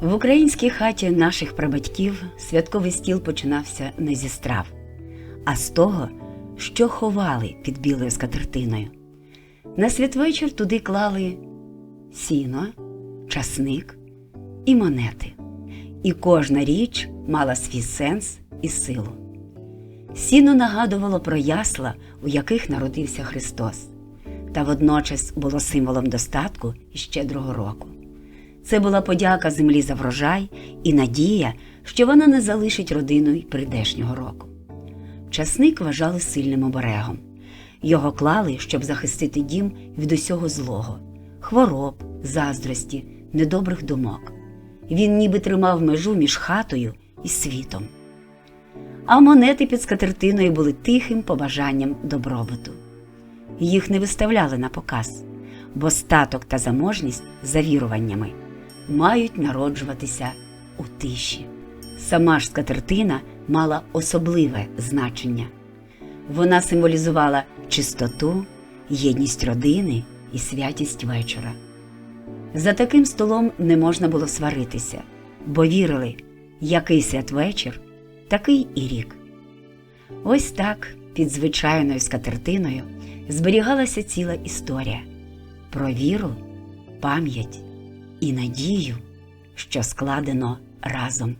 В українській хаті наших прабатьків святковий стіл починався не зі страв, а з того, що ховали під білою скатертиною. На святвечір туди клали сіно, часник і монети, і кожна річ мала свій сенс і силу. Сіно нагадувало про ясла, у яких народився Христос, та водночас було символом достатку і щедрого року. Це була подяка землі за врожай і надія, що вона не залишить родину й прийдешнього року. Часник вважали сильним оберегом. Його клали, щоб захистити дім від усього злого, хвороб, заздрості, недобрих думок. Він ніби тримав межу між хатою і світом. А монети під скатертиною були тихим побажанням добробуту. Їх не виставляли на показ, бо статок та заможність за віруваннями мають народжуватися у тиші. Сама ж скатертина мала особливе значення. Вона символізувала чистоту, єдність родини і святість вечора. За таким столом не можна було сваритися, бо вірили, який святвечір, такий і рік. Ось так під звичайною скатертиною зберігалася ціла історія про віру, пам'ять і надію, що складено разом.